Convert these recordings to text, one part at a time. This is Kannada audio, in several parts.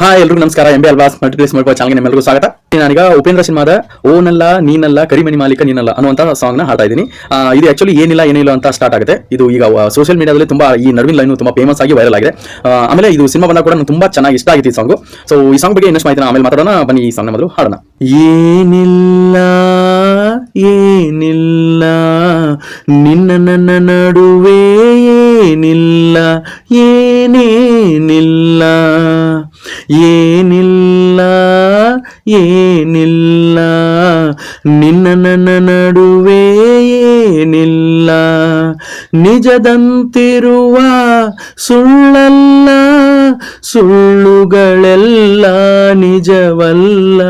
ಹಾ ಎಲ್ರಿಗೂ ನಮಸ್ಕಾರ. ಎಂ ಬಿ ಅಲ್ವಾಸ್ ಮಲ್ಟಿಪ್ಲೇಸ್ ಮಾಡುವ ಚಾನಲ್ಗೆ ನಿಮ್ಮೆಲ್ಲರಿಗೂ ಸ್ವಾಗತ. ನಾನೀಗ ಉಪೇಂದ್ರ ಸಿನಿಮಾದ ಓನಲ್ಲ, ನೀನಲ್ಲ, ಕರಿಮಣಿ ಮಾಲೀಕ, ನೀನಲ್ಲ ಅನ್ನುವಂತ ಸಾಂಗ್ನ ಹಾಡ್ತಾ ಇದ್ದೀನಿ. ಇದು ಆಕ್ಚುಲಿ ಏನಿಲ್ಲ ಏನಿಲ್ಲ ಅಂತ ಸ್ಟಾರ್ಟ್ ಆಗುತ್ತೆ. ಇದು ಈಗ ಸೋಷಿಯಲ್ ಮೀಡಿಯಾದಲ್ಲಿ ತುಂಬಾ ಈ ನಡುವಿನ ಲೈನ್ ತುಂಬಾ ಫೇಮಸ್ ಆಗಿ ವೈರಲ್ ಆಗಿದೆ. ಆಮೇಲೆ ಇದು ಸಿನಿಮಾ ಬಂದಾಗ ಕೂಡ ತುಂಬಾ ಚೆನ್ನಾಗಿ ಇಷ್ಟ ಆಗಿತ್ತು ಈ ಸಾಂಗ್ ಸೊ ಈ ಸಾಂಗ್ ಬಗ್ಗೆ ಇನ್ನಷ್ಟು ಮಾಹಿತಿ ಆಮೇಲೆ ಮಾತಾಡೋಣ. ಬನ್ನಿ, ಈ ಸಾಂಗ್ ಮೊದಲು ಹಾಡೋಣ. ಏನಿಲ್ಲ ಏನಿಲ್ಲ, ನಿನ್ನ ನನ್ನ ನಡುವೆ ಏನಿಲ್ಲ, ಏನೇನಿಲ್ಲ, ಏನಿಲ್ಲ ಏನಿಲ್ಲ. ನಿನ್ನ ನನ್ನ ನಡುವೆ ಏನಿಲ್ಲ, ನಿಜದಂತಿರುವ ಸುಳ್ಳಲ್ಲ, ಸುಳ್ಳುಗಳೆಲ್ಲ ನಿಜವಲ್ಲ.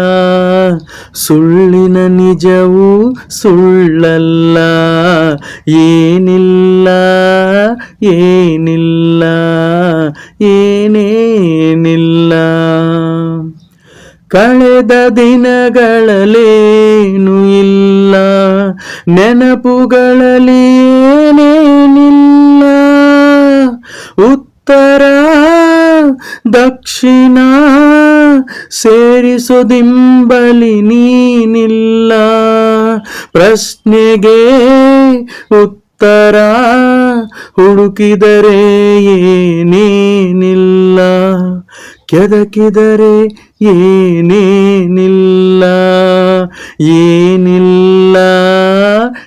ಸುಳ್ಳಿನ ನಿಜವು ಸುಳ್ಳಲ್ಲ, ಏನಿಲ್ಲ. ಏನಿಲ್ಲ ಏನೇನಿಲ್ಲ. ಕಳೆದ ದಿನಗಳಲ್ಲೇನು ಇಲ್ಲ ನೆನಪುಗಳಲ್ಲಿ ಏನೇನಿಲ್ಲ. ಉತ್ತರ ದಕ್ಷಿಣ ಸೇರಿಸೋದಿಂಬಲಿ ನೀನಿಲ್ಲ. ಪ್ರಶ್ನೆಗೆ ಉತ್ತರ ಹುಡುಕಿದರೆ ಏನೇನಿಲ್ಲ? ಕೆದಕಿದರೆ ಏನೇನಿಲ್ಲ? ಏನಿಲ್ಲ?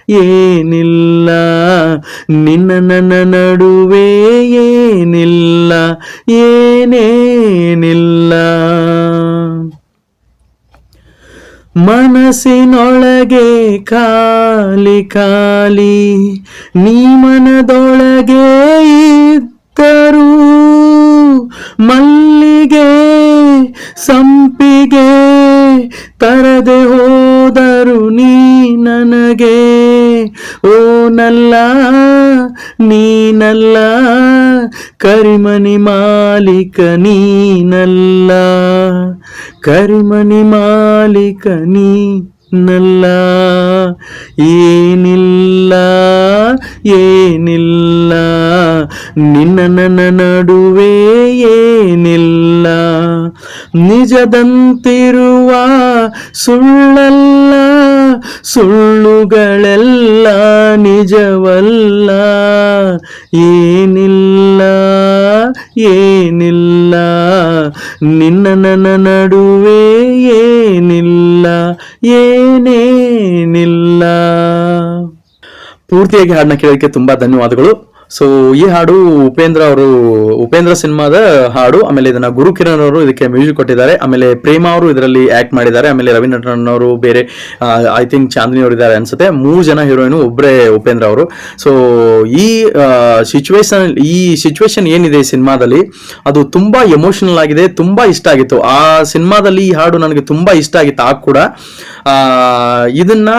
ಏನಿಲ್ಲ? ನಿನ್ನ ನನ್ನ ನಡುವೆ ಏನಿಲ್ಲ? ಏನೇನಿಲ್ಲ? ಮನಸ್ಸಿನೊಳಗೆ ಖಾಲಿ ಖಾಲಿ, ನೀ ಮನದೊಳಗೆ ಇದ್ದರು ಮಲ್ಲಿಗೆ ಸಂಪಿಗೆ ತರದೆ ಹೋದರು ನೀ ನನಗೆ. ಓನಲ್ಲ ನೀನಲ್ಲ ಕರಿಮನಿ ಮಾಲೀಕ ನೀನಲ್ಲ ಕರಿಮನಿ ಮಾಲೀಕ ನೀನಲ್ಲ ಏನಿಲ್ಲ ಏನಿಲ್ಲ. ನಿನ್ನ ನನ್ನ ನಡುವೆ ಏನಿಲ್ಲ. ನಿಜದಂತಿರುವ ಸುಳ್ಳಲ್ಲ, ಸುಳ್ಳುಗಳೆಲ್ಲ ನಿಜವಲ್ಲ. ಏನಿಲ್ಲ ಏನಿಲ್ಲ. ನಿನ್ನ ನನ್ನ ನಡುವೆ ಏನಿಲ್ಲ ಏನೇನಿಲ್ಲ. ಪೂರ್ತಿಯಾಗಿ ಹಾಡನ್ನ ಕೇಳೋದಕ್ಕೆ ತುಂಬಾ ಧನ್ಯವಾದಗಳು. ಸೊ ಈ ಹಾಡು ಉಪೇಂದ್ರ ಅವರು, ಉಪೇಂದ್ರ ಸಿನಿಮಾದ ಹಾಡು, ಆಮೇಲೆ ಇದನ್ನ ಗುರು ಕಿರಣ್ ಅವರು ಇದಕ್ಕೆ ಮ್ಯೂಸಿಕ್ ಕೊಟ್ಟಿದ್ದಾರೆ. ಆಮೇಲೆ ಪ್ರೇಮ ಅವರು ಇದರಲ್ಲಿ ಆಕ್ಟ್ ಮಾಡಿದ್ದಾರೆ. ಆಮೇಲೆ ರವಿ ನಟನ್ ಅವರು ಬೇರೆ ಐ ಥಿಂಕ್ ಚಾಂದಿನಿ ಅವರು ಇದ್ದಾರೆ ಅನ್ಸುತ್ತೆ. ಮೂರು ಜನ ಹೀರೋಯಿನ್ ಒಬ್ಬರೇ ಉಪೇಂದ್ರ ಅವರು. ಸೊ ಈ ಸಿಚುವೇಶನ್ ಈ ಸಿಚುವೇಶನ್ ಏನಿದೆ ಈ ಸಿನಿಮಾದಲ್ಲಿ? ಅದು ತುಂಬಾ ಎಮೋಷನಲ್ ಆಗಿದೆ, ತುಂಬಾ ಇಷ್ಟ ಆಗಿತ್ತು. ಆ ಸಿನಿಮಾದಲ್ಲಿ ಈ ಹಾಡು ನನಗೆ ತುಂಬಾ ಇಷ್ಟ ಆಗಿತ್ತು, ಆ ಕೂಡ. ಇದನ್ನ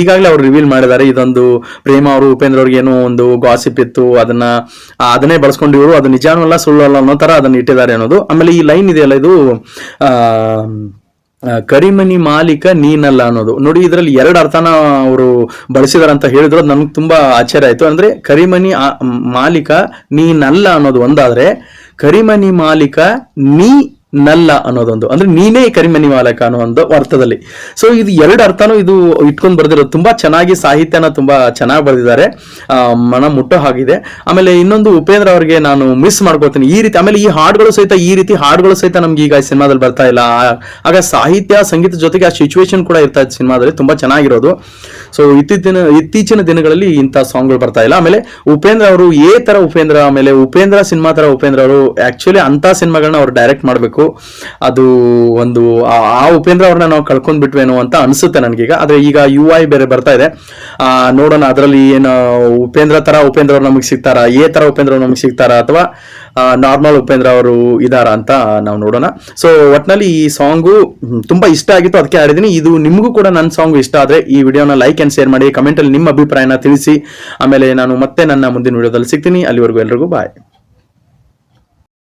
ಈಗಾಗಲೇ ಅವರು ರಿವೀಲ್ ಮಾಡಿದ್ದಾರೆ. ಇದೊಂದು ಪ್ರೇಮ ಅವರು, ಉಪೇಂದ್ರ ಅವ್ರಿಗೆ ಏನೋ ಒಂದು ಗಾಸಿಪ್ ಇತ್ತು. ಅದನ್ನ ಅದನ್ನೇ ಬಳಸ್ಕೊಂಡು ಅದು ನಿಜಾನೂ ಅಲ್ಲ ಸುಳ್ಳು ಅಲ್ಲ ಅನ್ನೋ ತರ ಅದನ್ನ ಇಟ್ಟಿದ್ದಾರೆ ಅನ್ನೋದು. ಆಮೇಲೆ ಈ ಲೈನ್ ಇದೆಯಲ್ಲ ಇದು ಕರಿಮನಿ ಮಾಲೀಕ ನೀನಲ್ಲ ಅನ್ನೋದು. ನೋಡಿ, ಇದರಲ್ಲಿ ಎರಡು ಅರ್ಥನ ಅವರು ಬಳಸಿದಾರೆ ಅಂತ ಹೇಳಿದ್ರು, ಅದು ನಮ್ಗೆ ತುಂಬಾ ಆಶ್ಚರ್ಯ ಆಯ್ತು. ಅಂದ್ರೆ ಕರಿಮನಿ ಮಾಲೀಕ ನೀನಲ್ಲ ಅನ್ನೋದು ಒಂದಾದ್ರೆ ಕರಿಮನಿ ಮಾಲೀಕ ನೀ ನಲ್ಲ ಅನ್ನೋದೊಂದು. ಅಂದ್ರೆ ನೀನೇ ಕರಿಮನಿ ಮಾಲಕ ಅನ್ನೋ ಒಂದು ಅರ್ಥದಲ್ಲಿ. ಸೊ ಇದು ಎರಡು ಅರ್ಥನೂ ಇದು ಇಟ್ಕೊಂಡು ಬರ್ದಿರೋದು. ತುಂಬಾ ಚೆನ್ನಾಗಿ ಸಾಹಿತ್ಯನ ತುಂಬಾ ಚೆನ್ನಾಗಿ ಬರೆದಿದ್ದಾರೆ. ಮನ ಮುಟ್ಟೋ ಹಾಗಿದೆ. ಆಮೇಲೆ ಇನ್ನೊಂದು ಉಪೇಂದ್ರ ಅವರಿಗೆ ನಾನು ಮಿಸ್ ಮಾಡ್ಕೋತೀನಿ. ಈ ರೀತಿ, ಆಮೇಲೆ ಈ ಹಾಡುಗಳು ಸಹಿತ, ಈ ರೀತಿ ಹಾಡುಗಳು ಸಹಿತ ನಮ್ಗೆ ಈಗ ಸಿನಿಮಾದಲ್ಲಿ ಬರ್ತಾ ಇಲ್ಲ. ಆಗ ಸಾಹಿತ್ಯ, ಸಂಗೀತ ಜೊತೆಗೆ ಆ ಸಿಚುವೇಶನ್ ಕೂಡ ಇರ್ತಾ ಇತ್ತು ಸಿನಿಮಾದಲ್ಲಿ. ತುಂಬಾ ಚೆನ್ನಾಗಿರೋದು. ಸೊ ಇತ್ತೀಚಿನ ಇತ್ತೀಚಿನ ದಿನಗಳಲ್ಲಿ ಇಂಥ ಸಾಂಗ್ಗಳು ಬರ್ತಾ ಇಲ್ಲ. ಆಮೇಲೆ ಉಪೇಂದ್ರ ಅವರು ಏ ತರ ಉಪೇಂದ್ರ, ಆಮೇಲೆ ಉಪೇಂದ್ರ ಸಿನಿಮಾ ತರ ಉಪೇಂದ್ರ ಅವರು ಆಕ್ಚುಲಿ ಅಂತ ಸಿನಿಮಾಗಳನ್ನ ಅವ್ರು ಡೈರೆಕ್ಟ್ ಮಾಡಬೇಕು. ಅದು ಒಂದು, ಆ ಉಪೇಂದ್ರ ಅವ್ರನ್ನ ನಾವು ಕಳ್ಕೊಂಡ್ ಬಿಟ್ವೇನೋ ಅಂತ ಅನ್ಸುತ್ತೆ ನನಗೀಗ. ಆದ್ರೆ ಈಗ ಯು ಐ ಬೇರೆ ಬರ್ತಾ ಇದೆ. ನೋಡೋಣ ಅದರಲ್ಲಿ ಏನು ಉಪೇಂದ್ರ ಥರ ಉಪೇಂದ್ರ ಅವ್ರು ನಮಗೆ ಸಿಗ್ತಾರಾ ಏ ಥರ ಉಪೇಂದ್ರ ಅವ್ರು ನಮಗೆ ಸಿಗ್ತಾರಾ ಅಥವಾ ನಾರ್ಮಲ್ ಉಪೇಂದ್ರ ಅವರು ಇದಾರ ಅಂತ ನಾವು ನೋಡೋಣ. ಸೊ ಒಟ್ನಲ್ಲಿ ಈ ಸಾಂಗು ತುಂಬಾ ಇಷ್ಟ ಆಗಿತ್ತು. ಅದಕ್ಕೆ ಆಡಿದ್ದೀನಿ ಇದು ನಿಮಗೂ ಕೂಡ ನನ್ನ ಸಾಂಗ್ ಇಷ್ಟ ಆದರೆ ಈ ವಿಡಿಯೋನ ಲೈಕ್ ಆ್ಯಂಡ್ ಶೇರ್ ಮಾಡಿ, ಕಮೆಂಟಲ್ಲಿ ನಿಮ್ಮ ಅಭಿಪ್ರಾಯನ ತಿಳಿಸಿ. ಆಮೇಲೆ ನಾನು ಮತ್ತೆ ನನ್ನ ಮುಂದಿನ ವಿಡಿಯೋದಲ್ಲಿ ಸಿಗ್ತೀನಿ. ಅಲ್ಲಿವರೆಗೂ ಎಲ್ರಿಗೂ ಬಾಯ್